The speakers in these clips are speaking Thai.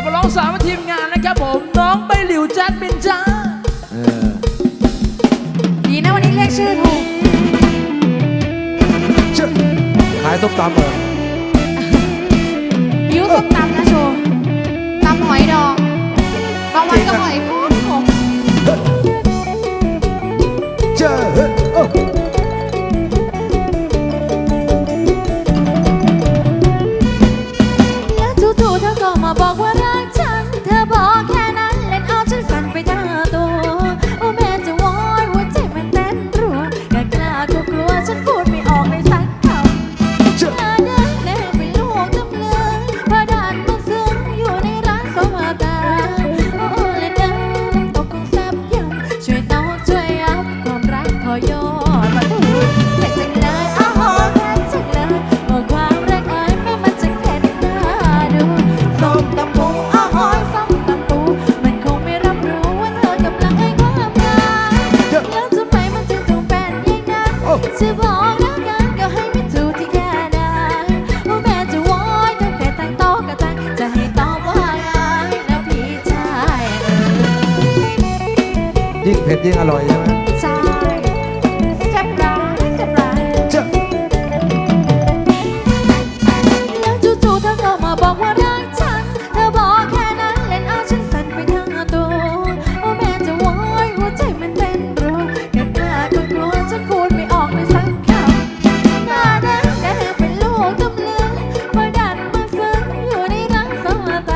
จะมาร้องสามทีมงานนะครับผม น้องใบหลิวแจ็คบินจ้าเออดีนะวันนี้เรียกชื่อถูกเชื่อขายส้มตำเหรอ มตำปูอ้าวส้มตำปู มันคงไม่รับรู้ว่าเธอกำลังให้ความรักแล้วทำไมมันถึงต้องเป็นอย่างนั้นจะบอกรักกันก็ให้ไม่ถูกที่แค่นั้นว่าแม่จะวอยถ้าแค่ตั้งโต๊ะก็ตั้งจะให้ตอบว่าไงแล้วพี่ชายยิ่งเผ็ดยิ่งอร่อยใช่ไหม รู้เล้าก็กลัวจะพูดไม่ออกเลยสักคำหานั้แต่เป็นลูกตำลึงพดันมาซึ้งอยู่ในรักสองต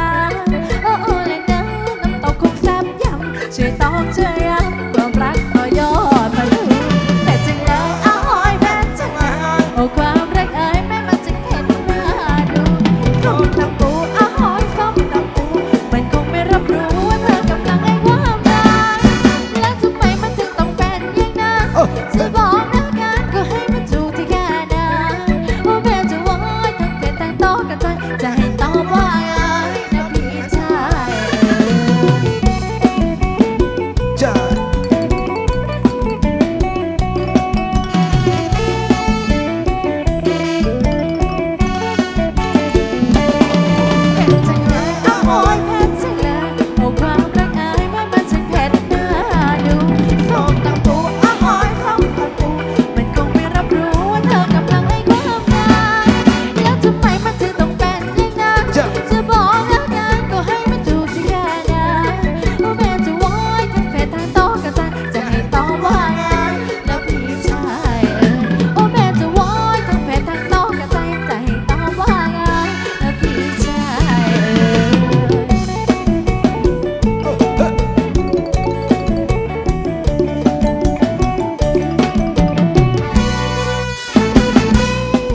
โอ้โอ้เลยนะน้ำตกคงแซ่บยำชยตอกเชย